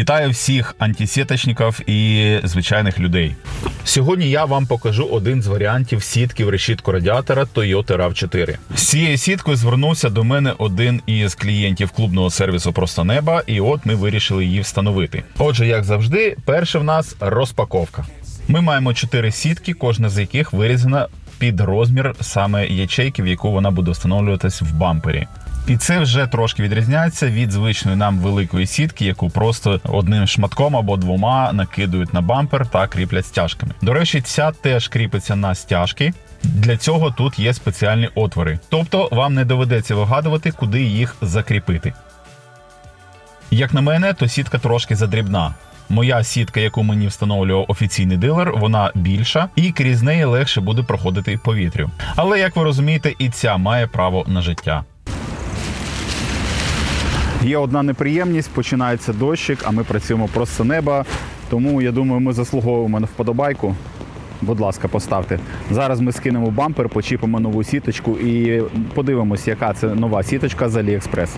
Вітаю всіх антисіточників і звичайних людей. Сьогодні я вам покажу один з варіантів сітки в решітку радіатора Toyota RAV4. З цією сіткою звернувся до мене один із клієнтів клубного сервісу Просто неба, і от ми вирішили її встановити. Отже, як завжди, перше в нас розпаковка. Ми маємо чотири сітки, кожна з яких вирізана під розмір саме ячейки, в яку вона буде встановлюватись в бампері. І це вже трошки відрізняється від звичної нам великої сітки, яку просто одним шматком або двома накидують на бампер та кріплять стяжками. До речі, ця теж кріпиться на стяжки. Для цього тут є спеціальні отвори, тобто вам не доведеться вигадувати, куди їх закріпити. Як на мене, то сітка трошки задрібна. Моя сітка, яку мені встановлював офіційний дилер, вона більша і крізь неї легше буде проходити повітрю. Але як ви розумієте, і ця має право на життя. Є одна неприємність, починається дощик, а ми працюємо просто неба. Тому я думаю, ми заслуговуємо на вподобайку. Будь ласка, поставте. Зараз ми скинемо бампер, почіпимо нову сіточку і подивимось, яка це нова сіточка з AliExpress.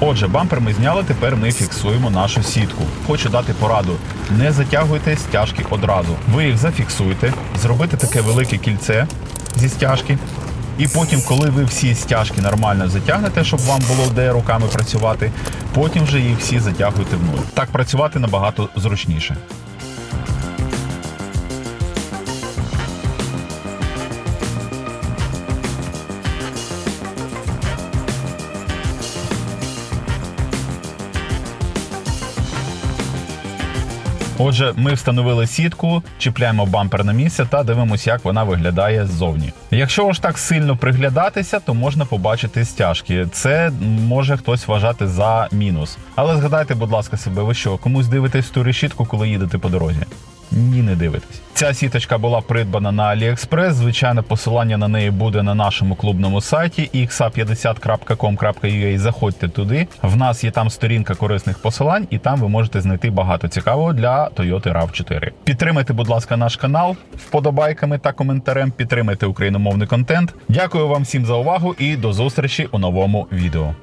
Отже, бампер ми зняли, тепер ми фіксуємо нашу сітку. Хочу дати пораду: не затягуйте стяжки одразу. Ви їх зафіксуйте, зробите таке велике кільце зі стяжки. І потім, коли ви всі стяжки нормально затягнете, щоб вам було де руками працювати, потім вже їх всі затягуйте внуль. Так працювати набагато зручніше. Отже, ми встановили сітку, чіпляємо бампер на місце та дивимося, як вона виглядає ззовні. Якщо ж так сильно приглядатися, то можна побачити стяжки. Це може хтось вважати за мінус. Але згадайте, будь ласка, себе, ви що, комусь дивитесь ту решітку, коли їдете по дорозі? Ні, не дивитесь. Ця сіточка була придбана на AliExpress. Звичайне посилання на неї буде на нашому клубному сайті xa50.com.ua. Заходьте туди. В нас є там сторінка корисних посилань, і там ви можете знайти багато цікавого для Toyota RAV4. Підтримайте, будь ласка, наш канал вподобайками та коментарем. Підтримайте україномовний контент. Дякую вам всім за увагу і до зустрічі у новому відео.